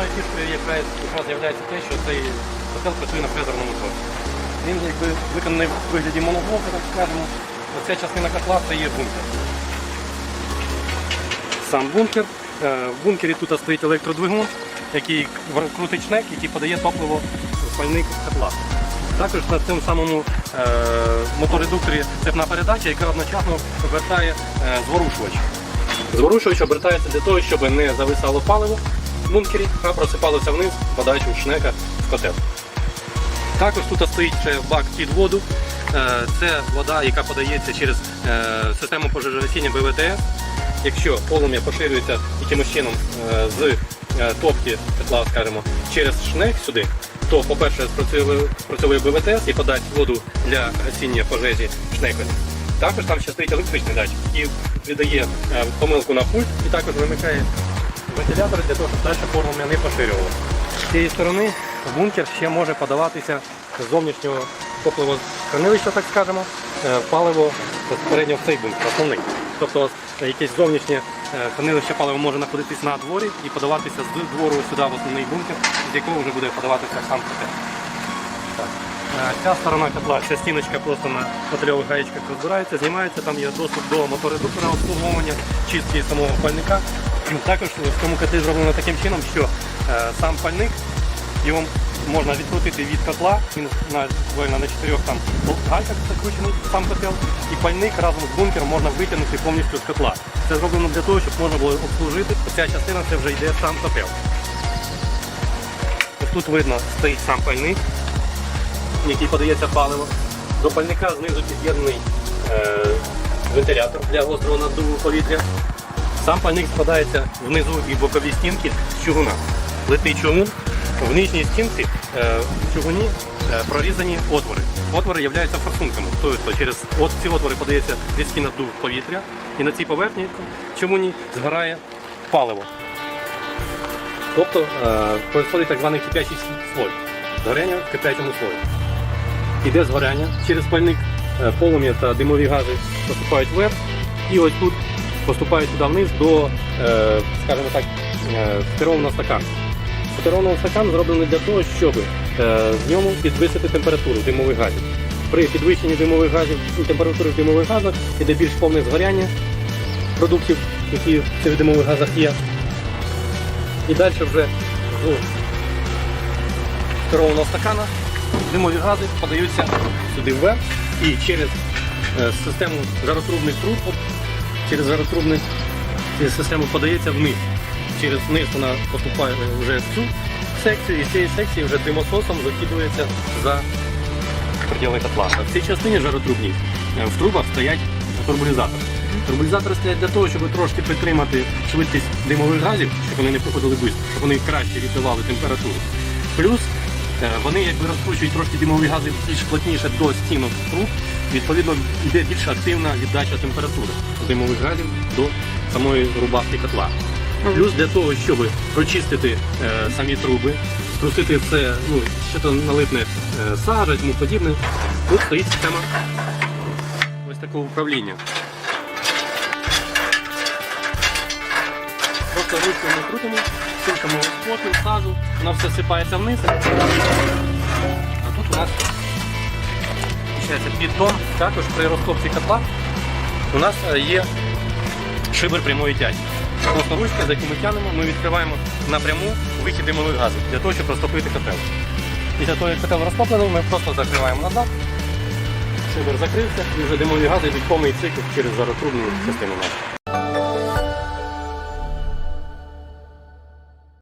якраз з'являється те, що цей котел працює на фрезерному тоці. Він якби виконаний в вигляді моноблока, так скажемо. Оця частина котла це є бункер. Сам бункер. Е, В бункері тут стоїть електродвигун, який крутить шнек, який подає топливо в пальник котла. Також на цьому самому е, моторедукторі цепна передача, яка одночасно обертає е, зворушувач. Зворушувач обертається для того, щоб не зависало паливо бункері, а просипалося вниз подачу шнека в котел. Також тут стоїть ще бак під воду. Е, Це вода, яка подається через е, систему пожежогасіння БВТС. Якщо полум'я поширюється якимось чином е, з топки котла, скажімо, через шнек сюди, то, по-перше, спрацьовує БВТС і подасть воду для гасіння пожежі шнеком. Також там ще стоїть електричний датчик, який віддає помилку на пульт і також вимикає вентилятор для того, щоб далі полум'я не поширювалося. З цієї сторони бункер ще може подаватися з зовнішнього топливохранилища, так скажемо, е, паливо безпосередньо в цей бункер, основний. Тобто е, якесь зовнішнє е, хранилище палива може знаходитись на дворі і подаватися з двору сюди в основний бункер, з якого вже буде подаватися сам котел. Е, Ця сторона котла, ця стіночка просто на метальових гаєчках розбирається, знімається, там є доступ до моторедуктора обслуговування, чистки самого пальника. Також в цьому котлі зроблено таким чином, що е, сам пальник його можна відкрутити від котла, він на, буквально на чотирьох там гайках закручений сам котел, і пальник разом з бункером можна витягнути повністю з котла. Це зроблено для того, щоб можна було обслужити. Ця частина це вже йде сам котел. Тут видно стоїть сам пальник, який подається паливо. До пальника знизу під'єднаний е, вентилятор для гострого наддуву повітря. Сам пальник складається внизу і бокові стінки з чугуна. Летить чугун. В нижній стінці е, в чугуні е, прорізані отвори. Отвори являються форсунками. Тобто через от ці отвори подається різкий наддув повітря, і на цій поверхні чугуні згорає паливо. Тобто е, происходить так званий кип'ячий слой. Згоряння в кип'ячому слої. Іде згоряння через пальник, полум'я та димові гази поступають вверх, і ось тут поступають туди вниз до, е, скажімо так, е, стированого стакану. Стирований стакан зроблений для того, щоб е, в ньому підвисити температуру димових газів. При підвищенні димових газів температури в димових газах іде більш повне згоряння продуктів, які в цих димових газах є. І далі вже з керованого стакана димові гази подаються сюди вверх і через е, систему жаротрубних труб, через жаротрубну цю систему подається вниз. Через вниз вона поступає вже в цю секцію, і з цієї секції вже димососом закидується за пределы котла. В цій частині жаротрубній е, в трубах стоять турбулізатори. Турбулізатори стоять для того, щоб трошки підтримати швидкість димових газів, щоб вони не проходили швидко, щоб вони краще віддавали температуру. Плюс е, вони якби розкручують трошки димові гази більш плотніше до стінок труб, відповідно йде більш активна віддача температури димових газів до самої рубахи котла. Плюс для того, щоб прочистити е, самі труби, струсити все, ну, що то налипне е, сажа, тому подібне, тут стоїть система ось такого управління. Просто ручкою ми крутимо, тикаємо споту, сажу, воно все сипається вниз. Піддон. Також при розтопці котла у нас е, є шибер прямої тяги. Просто за яку ми тянемо, ми відкриваємо напряму вихід димових газів для того, щоб розтопити котел. Після того, як котел розтоплений, ми просто закриваємо назад, шибер закрився і вже димові гази йдуть повний цикл через жаротрубну частину.